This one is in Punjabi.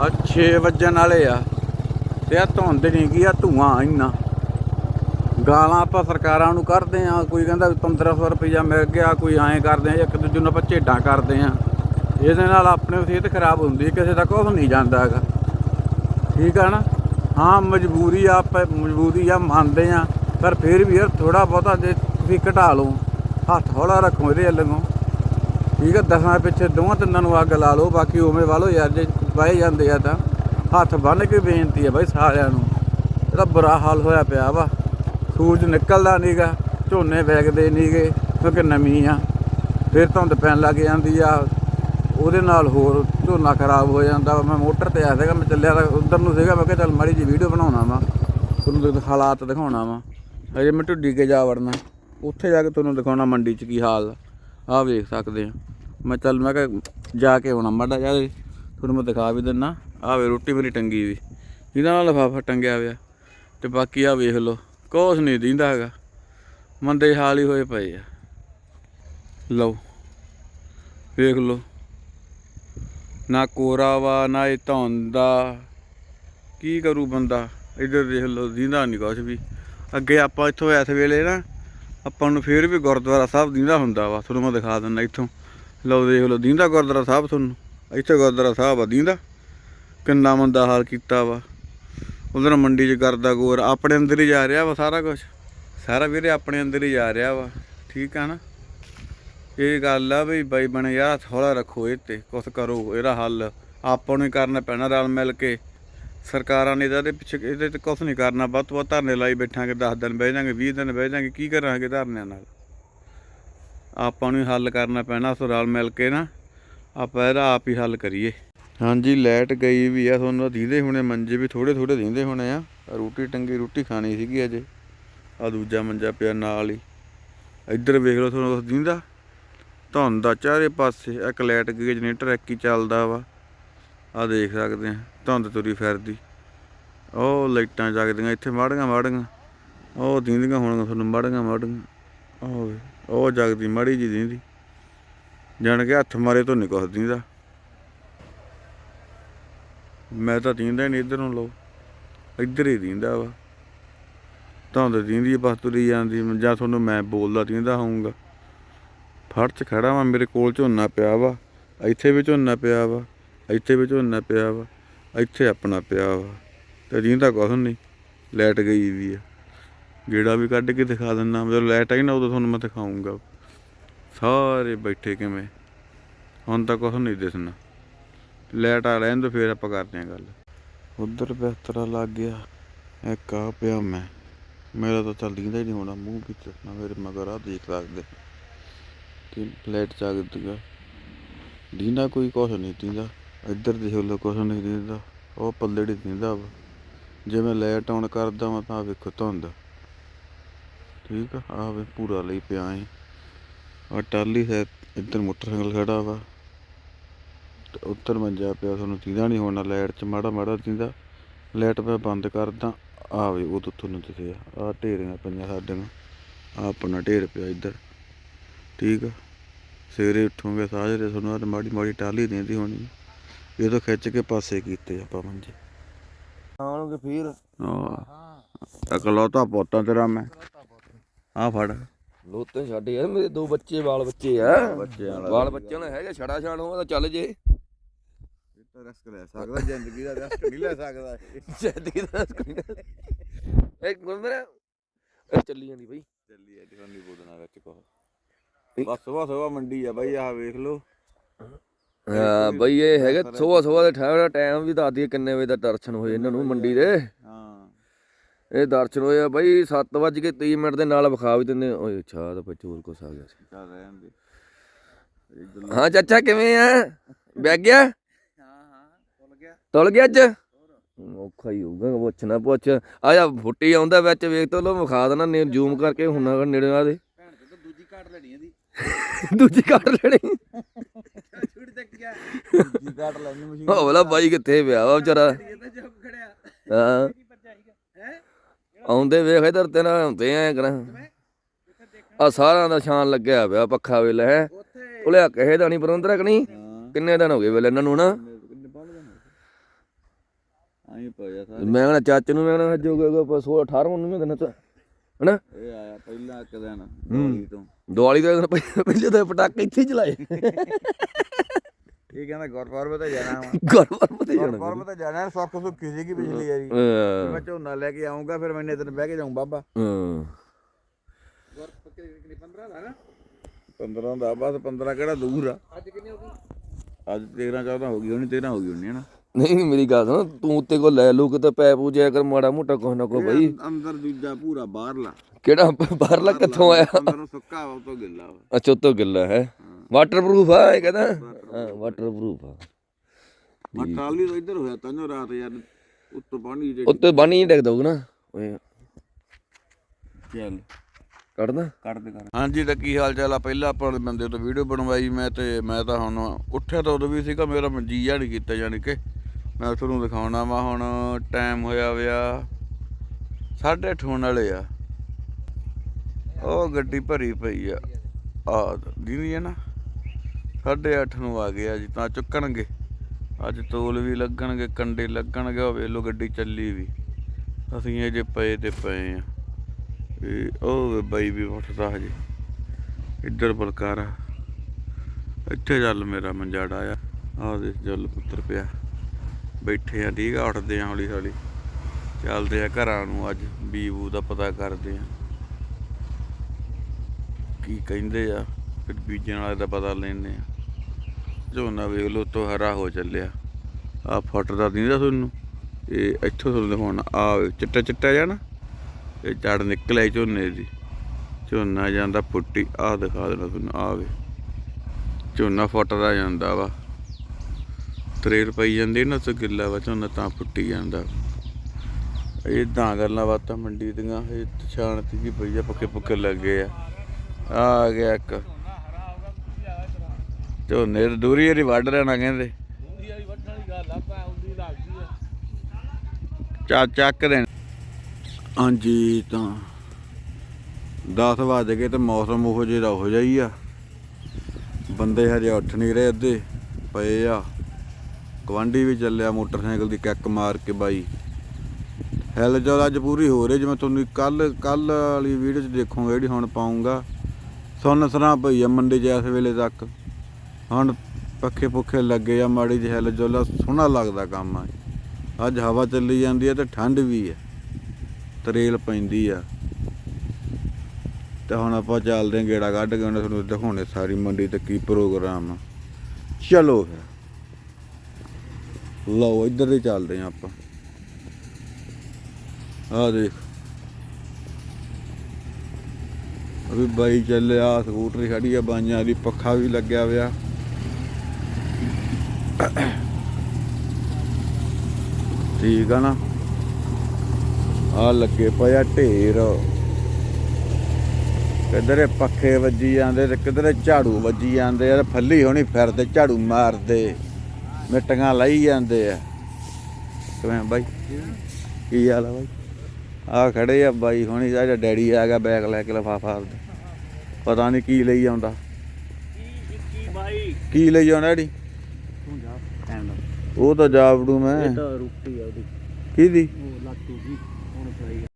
ਆ 6 ਵਜਣ ਵਾਲੇ ਆ। ਤੇ ਆ ਧੁੰਦ ਨਹੀਂ ਗਈ ਆ ਧੂਆਂ ਇੰਨਾ। ਗਾਲਾਂ ਆਪਾਂ ਸਰਕਾਰਾਂ ਨੂੰ ਕਰਦੇ ਆ, ਕੋਈ ਕਹਿੰਦਾ ਵੀ 1500 ਰੁਪਈਆ ਮਿਲ ਗਿਆ, ਕੋਈ ਐਂ ਕਰਦੇ ਆ, ਇੱਕ ਦੂਜੇ ਨੂੰ ਆਪਾਂ ਝੇਡਾਂ ਕਰਦੇ ਆ। ਇਹਦੇ ਨਾਲ ਆਪਣੇ ਸਿਹਤ ਖਰਾਬ ਹੁੰਦੀ ਹੈ ਕਿਸੇ ਦਾ ਕੁਝ ਨਹੀਂ ਜਾਂਦਾ ਹੈਗਾ। ਠੀਕ ਆ ਨਾ? ਹਾਂ, ਮਜਬੂਰੀ ਆ, ਆਪਾਂ ਮਜਬੂਰੀ ਆ, ਮੰਨਦੇ ਆ, ਪਰ ਫਿਰ ਵੀ ਯਾਰ ਥੋੜਾ ਬਹੁਤਾ ਜੇ ਤੁਸੀਂ ਘਟਾ ਲਓ, ਹੱਥ ਹੌਲਾ ਰੱਖੋ ਇਹਦੇ ਵੱਲੋਂ। ਠੀਕ ਆ, ਦਸਾਂ ਪਿੱਛੇ ਦੋਵਾਂ ਤਿੰਨਾਂ ਨੂੰ ਅੱਗ ਲਾ ਲਓ, ਬਾਕੀ ਉਵੇਂ ਵਾਲੋ ਯਾਰ ਜੇ ਵਾਏ ਜਾਂਦੇ ਆ ਤਾਂ ਹੱਥ ਬੰਨ ਕੇ ਬੇਨਤੀ ਆ ਬਾਈ ਸਾਰਿਆਂ ਨੂੰ। ਇਹਦਾ ਬੁਰਾ ਹਾਲ ਹੋਇਆ ਪਿਆ ਵਾ। ਸੂਰਜ ਨਿਕਲਦਾ ਨਹੀਂਗਾ ਝੋਨੇ ਵੇਗਦੇ ਨਹੀਂਗੇ ਕਿਉਂਕਿ ਨਮੀ ਆ। ਫਿਰ ਧੁੰਦ ਪੈਣ ਲੱਗ ਜਾਂਦੀ ਆ। ਉਹਦੇ ਨਾਲ ਹੋਰ ਝੋਨਾ ਖਰਾਬ ਹੋ ਜਾਂਦਾ ਵਾ। ਮੈਂ ਮੋਟਰ ਤੇ ਆਇਆ ਸੀਗਾ, ਮੈਂ ਚੱਲਿਆ ਤਾਂ ਉਧਰ ਨੂੰ ਸੀਗਾ, ਮੈਂ ਕਿਹਾ ਚੱਲ ਮਾੜੀ ਜੀ ਵੀਡੀਓ ਬਣਾਉਣਾ ਵਾ। ਤੁਹਾਨੂੰ ਹਾਲਾਤ ਦਿਖਾਉਣਾ ਵਾ। ਹਜੇ ਮੈਂ ਢੁੱਡੀ ਕੇ ਜਾ ਵੜਨਾ। ਉੱਥੇ ਜਾ ਕੇ ਤੁਹਾਨੂੰ ਦਿਖਾਉਣਾ ਮੰਡੀ 'ਚ ਕੀ ਹਾਲ ਆ। ਆਹ ਵੇਖ ਸਕਦੇ ਆ। ਮੈਂ ਚੱਲ, ਮੈਂ ਕਿਹਾ ਜਾ ਕੇ ਆਉਣਾ ਮਾੜਾ ਜਿਹਾ। ਤੁਹਾਨੂੰ ਮੈਂ ਦਿਖਾ ਵੀ ਦਿੰਨਾ। ਆਹ ਵੇ ਰੋਟੀ ਮੇਰੀ ਟੰਗੀ ਵੀ ਇਹਦਾ ਨਾਲ ਲਫਾਫਾ ਟੰਗਿਆ ਹੋਇਆ। ਤੇ ਬਾਕੀ ਆ ਵੇਖ ਲਓ, ਕੁਛ ਨਹੀਂ ਦਿੰਦਾ ਹੈਗਾ। ਮੰਦੇ ਹਾਲ ਹੀ ਹੋਏ ਪਏ ਆ। ਲਓ, ਵੇਖ ਲਓ। ਨਾ ਕੋਰਾ ਵਾ, ਨਾ ਇਹ ਧੁੰਦਾ ਕੀ ਕਰੂ ਬੰਦਾ? ਇੱਧਰ ਦੇਖ ਲਓ, ਦਿੰਦਾ ਨਹੀਂ ਕੁਛ ਵੀ। ਅੱਗੇ ਆਪਾਂ ਇੱਥੋਂ ਇਸ ਵੇਲੇ ਨਾ, ਆਪਾਂ ਨੂੰ ਫੇਰ ਵੀ ਗੁਰਦੁਆਰਾ ਸਾਹਿਬ ਦਿੰਦਾ ਹੁੰਦਾ ਵਾ। ਤੁਹਾਨੂੰ ਮੈਂ ਦਿਖਾ ਦਿੰਦਾ ਇੱਥੋਂ। ਲਓ, ਦੇਖ ਲਓ, ਦਿੰਦਾ ਗੁਰਦੁਆਰਾ ਸਾਹਿਬ ਤੁਹਾਨੂੰ। ਇੱਥੇ ਗੁਰਦੁਆਰਾ ਸਾਹਿਬ ਆ, ਦਿੰਦਾ। ਕਿੰਨਾ ਮੰਦਾ ਹਾਲ ਕੀਤਾ ਵਾ। ਉਧਰ ਮੰਡੀ 'ਚ ਕਰਦਾ ਗੋਰ, ਆਪਣੇ ਅੰਦਰ ਹੀ ਜਾ ਰਿਹਾ ਵਾ ਸਾਰਾ ਕੁਝ ਸਾਰਾ ਵੀਰੇ ਆਪਣੇ ਅੰਦਰ ਹੀ ਜਾ ਰਿਹਾ ਵਾ, ਠੀਕ ਆ ਨਾ। ਇਹ ਗੱਲ ਆ ਵੀ ਬਾਈ ਬਣੇ ਯਾਰ ਥੋੜਾ ਰੱਖੋ ਇਹ ਤੇ ਕੁਛ ਕਰੋ, ਇਹਦਾ ਹੱਲ ਆਪਾਂ ਨੂੰ ਹੀ ਕਰਨਾ ਪੈਣਾ ਰਲ ਮਿਲ ਕੇ। ਸਰਕਾਰਾਂ ਨੇ ਇਹਦੇ ਪਿੱਛੇ, ਇਹਦੇ ਤੇ ਕੁਛ ਨਹੀਂ ਕਰਨਾ, ਵੱਧ ਤੋਂ ਵੱਧ ਧਰਨੇ ਲਾਈ ਬੈਠਾਂਗੇ 10 ਦਿਨ ਬਹਿ ਜਾਾਂਗੇ 20 ਦਿਨ ਬਹਿ ਜਾਾਂਗੇ, ਕੀ ਕਰਾਂਗੇ ਧਰਨਿਆਂ ਨਾਲ। ਆਪਾਂ ਨੂੰ ਹੀ ਹੱਲ ਕਰਨਾ ਪੈਣਾ, ਸੋ ਰਲ ਮਿਲ ਕੇ ਨਾ। ਆਪਾਂ ਇਹਦਾ ਆਪ ਹੀ ਹੱਲ ਕਰੀਏ। ਹਾਂਜੀ, ਲਾਈਟ ਗਈ ਵੀ ਆ, ਤੁਹਾਨੂੰ ਦੀਦੇ ਹੁਣੇ ਮੰਜੇ ਵੀ ਥੋੜੇ ਥੋੜੇ ਦਿੰਦੇ ਹੋਣੇ ਆ। ਰੋਟੀ ਟੰਗੀ ਰੋਟੀ ਖਾਣੀ ਸੀਗੀ ਅਜੇ। ਆ ਦੂਜਾ ਮੰਜਾ ਪਿਆ ਨਾਲ ਹੀ। ਇੱਧਰ ਵੇਖ ਲਓ ਤੁਹਾਨੂੰ ਦਿੰਦਾ। ਧੁੰਦ ਦਾ ਚਾਰੇ ਪਾਸੇ, ਇੱਕ ਲਾਈਟ ਗਈ ਜਨਰੇਟਰ ਇੱਕ ਹੀ ਚੱਲਦਾ ਵਾ। ਆ ਦੇਖ ਸਕਦੇ ਆ ਧੁੰਦ ਤੁਰੀ ਫਿਰਦੀ। ਉਹ ਲਾਈਟਾਂ ਜਗਦੀਆਂ, ਇੱਥੇ ਮਾੜੀਆਂ ਮਾੜੀਆਂ। ਉਹ ਦਿੰਦੀਆਂ ਹੋਣਗੀਆਂ, ਤੁਹਾਨੂੰ ਮਾੜੀਆਂ ਮਾੜੀਆਂ। ਉਹ ਉਹ ਜਗਦੀ, ਮਾੜੀ ਜੀ ਦਿੰਦੀ। ਜਾਣ ਕੇ ਹੱਥ ਮਾਰੇ ਤੋਂ ਨਹੀਂ ਕੁਛ ਦਿੰਦਾ। ਮੈਂ ਤਾਂ ਦਿੰਦਾ ਹੀ ਨਹੀਂ ਇੱਧਰ ਨੂੰ ਲੋ ਇੱਧਰ ਹੀ ਦਿੰਦਾ ਵਾ। ਧੁੰਦ ਦਿੰਦੀ ਆ, ਬਸ ਤੁਰੀ ਜਾਂਦੀ। ਜਾਂ ਤੁਹਾਨੂੰ ਮੈਂ ਬੋਲਦਾ ਦਿੰਦਾ ਹੋਊਂਗਾ। ਫੜ ਚ ਖੜਾ ਵਾ ਮੇਰੇ ਕੋਲ ਝੋਨਾ ਪਿਆ ਵਾ। ਇੱਥੇ ਵੀ ਝੋਨਾ ਪਿਆ ਵਾ ਇੱਥੇ ਵੀ ਝੋਨਾ ਪਿਆ ਵਾ ਇੱਥੇ ਆਪਣਾ ਪਿਆ ਵਾ। ਤੇ ਜਿੰਦਾ ਕੁਛ ਨਹੀਂ ਲੈਟ ਗਈ ਵੀ ਆ। ਗੇੜਾ ਵੀ ਕੱਢ ਕੇ ਦਿਖਾ ਦਿੰਦਾ। ਜਦੋਂ ਲੈਟ ਆਈ ਨਾ ਉਦੋਂ ਤੁਹਾਨੂੰ ਮੈਂ ਦਿਖਾਉਂਗਾ ਸਾਰੇ ਬੈਠੇ ਕਿਵੇਂ? ਹੁਣ ਤਾਂ ਕੁਛ ਨਹੀਂ ਦਿਸਣਾ। ਲੈਟ ਆ ਲੈਣ ਤੋਂ ਫੇਰ ਆਪਾਂ ਕਰਦੇ ਆਂ ਗੱਲ। ਉਧਰ ਬਿਹਤਰਾ ਲੱਗ ਗਿਆ। ਇੱਕ ਆ ਪਿਆ ਮੈਂ। ਮੇਰਾ ਤਾਂ ਚੱਲ ਦਿੰਦਾ ਹੀ ਨਹੀਂ ਹੋਣਾ, ਮੂੰਹ ਵਿੱਚ ਨਾ ਮੇਰੇ ਮਗਰ ਆ, ਦੇਖ ਸਕਦੇ। ਕਿ ਪਲੇਟ ਚਾਗਦੀਆਂ ਦੀਂਦਾ ਕੋਈ ਕੁਛ ਨਹੀਂ ਦਿੰਦਾ। ਇੱਧਰ ਦੇਖ ਲਓ, ਕੁਛ ਨਹੀਂ ਦਿੰਦਾ। ਉਹ ਪੱਲੜੀ ਦਿੰਦਾ ਵਾ। ਮੈਂ ਲੈਟ ਆਨ ਕਰਦਾ ਮੈਂ ਤਾਂ ਆਹ ਵੇਖੋ ਧੁੰਦ। ਠੀਕ ਆ ਆ ਪੂਰਾ ਲਈ ਪਿਆ ਏ। ਆ ਟਾਲੀ ਹੈ ਇੱਧਰ ਮੋਟਰਸਾਈਕਲ ਖੜਾ ਵਾ। ਤੇ ਉੱਧਰ ਮੰਜਾ ਪਿਆ ਤੁਹਾਨੂੰ ਦੀਂਦਾ ਨਹੀਂ ਹੋਣਾ ਲਾਈਟ 'ਚ ਮਾੜਾ ਮਾੜਾ ਦੀਂਦਾ। ਲਾਈਟ ਮੈਂ ਬੰਦ ਕਰਦਾ ਆ ਵੇ ਉਹ ਤੁਹਾਨੂੰ ਦਿਖਿਆ। ਆ ਢੇਰੀਆਂ ਪਈਆਂ ਆ ਆਪਣਾ ਢੇਰ ਪਿਆ ਇੱਧਰ। ਠੀਕ ਆ? ਸਵੇਰੇ ਉੱਠੋਗੇ ਸਾਜਰੇ ਤੁਹਾਨੂੰ ਆਹ ਮਾੜੀ ਮਾੜੀ ਟਾਲੀ ਦਿੰਦੀ ਹੋਣੀ। ਇਹ ਤੋਂ ਖਿੱਚ ਕੇ ਪਾਸੇ ਕੀਤੇ ਆਪਾਂ ਮੰਜੇ। ਆਉਣਗੇ ਫਿਰ। ਆ ਇਕਲੌਤਾ ਪੁੱਤਾਂ ਤੇਰਾ ਮੈਂ। ਆ ਫੜ। ਲੋਤੇ ਛੱਡ ਯਾਰ ਮੇਰੇ ਦੋ ਬੱਚੇ ਵਾਲ ਬੱਚੇ ਆ। ਬੱਚਿਆਂ ਵਾਲਾ ਵਾਲ ਬੱਚਿਆਂ ਨਾਲ ਹੈਗਾ ਛੜਾ ਛਾਣ ਹੋਵੇ ਤਾਂ ਚੱਲ ਜੇ। ਤਾਂ ਰਿਸਕ ਲੈ ਸਕਦਾ ਜ਼ਿੰਦਗੀ ਦਾ ਰਿਸਕ ਨਹੀਂ ਲੈ ਸਕਦਾ ਜ਼ਿੰਦਗੀ ਦਾ ਕੋਈ ਨਾ ਇੱਕ ਗੁਰਮਰ ਇਹ ਚੱਲੀ ਜਾਂਦੀ ਬਈ। ਚੱਲੀ ਅੱਜ ਨਹੀਂ ਬੋਲਣਾ ਵਿੱਚ ਕੋ ਬਸ ਸਵੇਰ ਸਵੇਰ ਮੰਡੀ ਆ ਬਾਈ ਆਹ ਵੇਖ ਲਓ। ਹਾਂ ਬਈ ਇਹ ਹੈਗਾ ਸਵੇਰ ਸਵੇਰ ਦੇ ਠਹਿਰ ਦਾ ਟਾਈਮ ਵੀ ਦੱਸ ਦਈਏ ਕਿੰਨੇ ਵਜੇ ਦਾ ਦਰਸ਼ਨ ਹੋਏ ਇਹਨਾਂ ਨੂੰ ਮੰਡੀ ਦੇ। ਇਹ ਦਰਸ਼ਨ ਹੋਏ ਆ ਬਈ 7:30 ਮਿੰਟ ਦੇ ਨਾਲ ਵਿਖਾ ਵੀ ਦਿੰਦੇ ਓਏ ਅੱਛਾ ਤਾਂ ਬੱਚੇ ਹੋਰ ਕੁਛ ਆ ਗਿਆ ਸੀ। ਚੱਲ ਰਹਿਣ ਦੇ। ਹਾਂ ਚਾਚਾ ਕਿਵੇਂ ਆ? ਬੈਗ ਗਿਆ? ਹਾਂ ਹਾਂ ਗਿਆ। ਤੁਲ ਗਿਆ ਅੱਜ? ਔਖਾ ਹੀ ਹੋਊਗਾ ਪੁੱਛਣਾ ਪੁੱਛ। ਆ ਜਾ ਫੁੱਟੀ ਆਉਂਦਾ ਵਿੱਚ ਵੇਖ ਤੋ ਲੋ ਵਿਖਾ ਦੇਣਾ ਨੇ ਜ਼ੂਮ ਕਰਕੇ ਹੁਣਾ ਨੇੜੇ ਆ ਦੇ। ਭੈਣ ਤੇ ਦੂਜੀ ਕਾਟ ਲੈਣੀ ਇਹਦੀ। ਦੂਜੀ ਕੱਢ ਲੈਣੀ। ਛੁੱਟ ਤੱਕ ਗਿਆ। ਦੂਜੀ ਕਾਟ ਲੈਣੀ ਮਸ਼ੀਨ। ਉਹ ਵਾਲਾ ਬਾਈ ਕਿੱਥੇ ਪਿਆ ਵਾ ਵਿਚਾਰਾ? ਹੈ। ਆਉਂਦੇ ਵੇਖ ਇਧਰ ਤੇ ਨਾ ਹੁੰਦੇ ਐ ਕਰਾਂ। ਆ ਸਾਰਿਆਂ ਦਾ ਸ਼ਾਨ ਲੱਗਿਆ ਪਿਆ ਪੱਖਾ ਵੇਲੇ ਹੈ। ਉੱਥੇ ਭੁਲਿਆ ਕਹੇ ਦਾ ਨਹੀਂ ਪਰੰਦਰ ਕਿ ਨਹੀਂ? ਹਾਂ। ਕਿੰਨੇ ਦਿਨ ਹੋ ਗਏ ਵੇਲੇ ਇਹਨਾਂ ਨੂੰ? ਨਾ ਮੈਂ ਕਹਣਾ ਚਾਚੇ ਨੂੰ ਮੈਂ ਕਹਣਾ ਜੋ ਗਿਆ 16 18 ਨੂੰ ਮੈਂ ਦਿਨ ਤਾਂ ਹਨਾ? ਇਹ ਆਇਆ ਪਹਿਲਾਂ ਇੱਕ ਦਿਨ ਦਿਵਾਲੀ ਤੋਂ। ਦੀਵਾਲੀ ਪਹਿ- ਪਹਿਲੇ ਤਾਂ ਪਟਾਕੇ ਇੱਥੇ ਚਲਾਏ। ਇਹ ਕਹਿੰਦਾ ਗੁਰਪੁਰਬ ਤੇ ਜਾਣਾ ਵਾ। ਗਰਵਰ ਪਤੇ ਜਾਣਾ ਗੁਰਪੁਰਬ ਤੇ ਜਾਣਾ ਸੁੱਖ ਸੁੱਖੀ ਸੀਗੀ ਪਿਛਲੀ ਵਾਰੀ। ਹਾਂ। ਮੈਂ ਝੋਨਾ ਲੈ ਕੇ ਆਉਂਗਾ ਫਿਰ ਮੈਂ ਇੰਨੇ ਦਿਨ ਬਹਿ ਕੇ ਜਾਊਂ ਬਾਬਾ। ਹਾਂ। 15 ਦਾ ਬਸ 15 ਕਿਹੜਾ ਦੂਰ ਆ। ਅੱਜ ਕਿੰਨੇ ਹੋ ਗਈ ਅੱਜ 13 14 ਹੋ ਗਈ ਹੋਣੀ 13 ਹੋ ਗਈ ਹੋਣੀ ਹੈ ਨਾ ਨਹੀਂ ਮੇਰੀ ਗੱਲ ਸੁਣ ਤੂੰ ਉੱਤੇ ਕੋ ਲੈ ਲੂ ਕਿਤੇ ਪੈ ਪੂਜਿਆ ਕਰ ਮਾੜਾ ਮੋਟਾ ਕੁਛ ਨਾ ਕੋ ਬਈ। ਅੰਦਰ ਦੂਜਾ ਪੂਰਾ ਬਾਹਰਲਾ। ਕਿਹੜਾ ਬਾਹਰਲਾ ਕਿੱਥੋਂ ਆਇਆ? ਅੰਦਰੋਂ ਸੁੱਕਾ ਵਾ ਉਹ ਤੋਂ ਗਿੱਲਾ ਵਾ। ਅੱਛਾ ਉੱਤੋਂ ਗਿੱਲਾ ਹੈ। ਵਾਟਰਪ੍ਰੂਫ ਆ ਇਹ ਕਹਿੰਦਾ। ਹਾਂ ਵਾਟਰਪ੍ਰੂਫ ਆ। ਮੈਂ ਟਾਲੀ ਤੋਂ ਇੱਧਰ ਹੋਇਆ ਤਾਂ ਰਾਤ ਯਾਰ ਉੱਤੋਂ ਪਾਣੀ ਜਿਹੜੀ ਉੱਤੇ ਬਾਣੀ ਨਹੀਂ ਡਿੱਗ ਦਊਗਾ ਨਾ। ਓਏ ਚੱਲ। ਕੱਢਦਾ। ਕੱਢ ਦੇ ਕਰ ਹਾਂਜੀ ਤਾਂ ਕੀ ਹਾਲ ਚਾਲ ਆ? ਪਹਿਲਾਂ ਆਪਾਂ ਬੰਦੇ ਤੋਂ ਵੀਡੀਓ ਬਣਵਾਈ ਮੈਂ ਤੇ ਮੈਂ ਤਾਂ ਹੁਣ ਉੱਠਿਆ ਤਾਂ ਉਦੋਂ ਵੀ ਸੀਗਾ ਮੇਰਾ ਜੀਆ ਨਹੀਂ ਕੀਤਾ ਯਾਨੀ ਕਿ ਮੈਂ ਤੁਹਾਨੂੰ ਦਿਖਾਉਣਾ ਵਾ ਹੁਣ ਟਾਈਮ ਹੋਇਆ ਵਿਆ 8:30 ਹੋਣ ਵਾਲੇ ਆ। ਉਹ ਗੱਡੀ ਭਰੀ ਪਈ ਆ। ਆ ਦੀਦੀ ਹੈ ਨਾ? 8:30 ਨੂੰ ਆ ਗਏ ਅੱਜ ਤਾਂ ਚੁੱਕਣਗੇ। ਅੱਜ ਤੋਲ ਵੀ ਲੱਗਣਗੇ, ਕੰਡੇ ਲੱਗਣਗੇ, ਉਹ ਵੇਖ ਗੱਡੀ ਚੱਲੀ ਵੀ। ਅਸੀਂ ਅਜੇ ਪਏ ਤੇ ਪਏ ਆ। ਇਹ ਉਹ ਬਾਈ ਵੀ ਉੱਠਦਾ ਹਜੇ। ਇੱਧਰ ਬਲਕਾਰਾ। ਇੱਥੇ ਚੱਲ ਮੇਰਾ ਮੰਜਾੜਾ ਆ। ਆਹ ਦੇ ਜਲ ਪੁੱਤਰ ਪਿਆ। ਬੈਠੇ ਆ, ਠੀਕ ਆ, ਉੱਠਦੇ ਆ ਹੌਲੀ ਹੌਲੀ ਚੱਲਦੇ ਆ ਘਰਾਂ ਨੂੰ ਅੱਜ, ਬੀਬੂ ਦਾ ਪਤਾ ਕਰਦੇ ਆ। ਕੀ ਕਹਿੰਦੇ ਆ, ਫਿਰ ਬੀਜਣ ਵਾਲੇ ਦਾ ਪਤਾ ਲੈਣੇ ਆ। ਝੋਨਾ ਵੇਖ ਲਓ ਤੋਂ ਹਰਾ ਹੋ ਚੱਲਿਆ। ਆ ਫੁੱਟਦਾ ਦਿੰਦਾ ਤੁਹਾਨੂੰ। ਇਹ ਇੱਥੋਂ ਤੁਹਾਨੂੰ ਦਿਖਾਉਣਾ ਆ ਚਿੱਟਾ ਚਿੱਟਾ ਜਾਣਾ ਇਹ ਜੜ ਨਿਕਲਿਆ ਝੋਨੇ ਦੀ। ਝੋਨਾ ਜਾਂਦਾ ਫੁੱਟੀ, ਆਹ ਦਿਖਾ ਦੇਣਾ ਤੁਹਾਨੂੰ ਆਵੇ ਝੋਨਾ ਫੁੱਟਦਾ ਜਾਂਦਾ ਵਾ। ਤਰੇਲ ਪਈ ਜਾਂਦੀ ਨਾ ਤੇ ਗਿੱਲਾ ਵਾ, ਝੋਨਾ ਤਾਂ ਫੁੱਟੀ ਜਾਂਦਾ। ਇਦਾਂ ਗੱਲਾਂ ਬਾਤਾਂ ਮੰਡੀ ਦੀਆਂ, ਇਹ ਸ਼ਾਂਤੀ ਜੀ ਪਈ ਆ ਪੱਕੇ ਪੱਕੇ ਲੱਗੇ ਆ। ਆ ਗਿਆ ਇੱਕ। ਝੋਨੇ ਦੀ ਦੂਰੀ ਇਹਦੀ ਵੱਢ ਲੈਣਾ ਕਹਿੰਦੇ। ਚਾ ਚੱਕ ਦੇਣ। ਹਾਂਜੀ ਤਾਂ 10 ਵਜ ਗਏ ਤੇ ਮੌਸਮ ਉਹੋ ਜਿਹਾ ਦਾ ਹੋ ਜਾਈ ਆ। ਬੰਦੇ ਹਜੇ ਉੱਠ ਨਹੀਂ ਰਹੇ ਅੱਧੇ ਪਏ ਆ। ਗਵਾਂਢੀ ਵੀ ਚੱਲਿਆ ਮੋਟਰਸਾਈਕਲ ਦੀ ਕਿੱਕ ਮਾਰ ਕੇ ਬਾਈ। ਹੈਲ ਜਲ ਅੱਜ ਪੂਰੀ ਹੋ ਰਹੀ ਜਿਵੇਂ ਤੁਹਾਨੂੰ ਕੱਲ ਕੱਲ ਵਾਲੀ ਵੀਡੀਓ 'ਚ ਦੇਖੋਗੇ ਜਿਹੜੀ ਹੁਣ ਪਾਉਂਗਾ। ਸੁੰਨ ਸਰਾਂ ਪਈ ਆ ਮੰਡੀ 'ਚ ਇਸ ਵੇਲੇ ਤੱਕ। ਹੁਣ ਪੱਖੇ ਪੁੱਖੇ ਲੱਗੇ ਆ, ਮਾੜੀ ਜਿਹੀ ਹੈਲ ਜਲ ਸੋਹਣਾ ਲੱਗਦਾ ਕੰਮ ਆ। ਅੱਜ ਹਵਾ ਚੱਲੀ ਜਾਂਦੀ ਹੈ ਤੇ ਠੰਡ ਵੀ ਹੈ ਤਰੇਲ ਪੈਂਦੀ ਆ। ਤੇ ਹੁਣ ਆਪਾਂ ਚੱਲਦੇ ਹਾਂ ਗੇੜਾ ਕੱਢ ਕੇ, ਉਹਨੇ ਤੁਹਾਨੂੰ ਦਿਖਾਉਣੇ ਸਾਰੀ ਮੰਡੀ ਤੇ ਕੀ ਪ੍ਰੋਗਰਾਮ ਆ। ਚਲੋ ਫਿਰ। ਲਓ, ਇੱਧਰ ਹੀ ਚੱਲਦੇ ਹਾਂ ਆਪਾਂ। ਆ ਦੇਖ। ਅਭੀ ਬਾਈ ਚੱਲਿਆ, ਸਕੂਟਰ ਖੜੀ ਆ, ਬਾਈਆਂ ਦੀ ਪੱਖਾ ਵੀ ਲੱਗਿਆ ਹੋਇਆ ਠੀਕ ਆ ਨਾ? ਆ ਲੱਗੇ ਪਿਆ ਢੇਰ। ਕਿਧਰੇ ਪੱਖੇ ਵੱਜੀ ਜਾਂਦੇ ਤੇ ਕਿਧਰੇ ਝਾੜੂ ਵੱਜੀ ਜਾਂਦੇ ਆ ਫੱਲੀ ਹੋਣੀ ਫਿਰਦੇ ਝਾੜੂ ਮਾਰਦੇ। ਮਿੱਟੀਆਂ ਲਾਈ ਜਾਂਦੇ ਆ। ਕਿਵੇਂ ਬਾਈ? ਕੀ ਹਾਲ ਆ ਬਾਈ? ਆ ਖੜੇ ਆ ਬਾਈ ਹੁਣੀ ਜਿਹੜਾ ਡੈਡੀ ਆ ਗਿਆ ਬੈਗ ਲੈ ਕੇ ਲਫਾਫਾ ਪਤਾ ਨਹੀਂ ਕੀ ਲਈ ਆਉਂਦਾ। ਕੀ ਬਾਈ? ਕੀ ਲਈ ਆਉਂਦਾ ਡੈਡੀ? ਤੂੰ ਜਾ ਟਾਈਮ ਨਾਲ ਉਹ ਤਾਂ ਜਾਵੜੂ ਮੈਂ। ਇਹ ਤਾਂ ਰੁਕਤੀ ਆ ਉਹਦੀ। ਕਿਹਦੀ? ਉਹ ਲੱਗ ਦੀ ਹੁਣ ਸਹੀ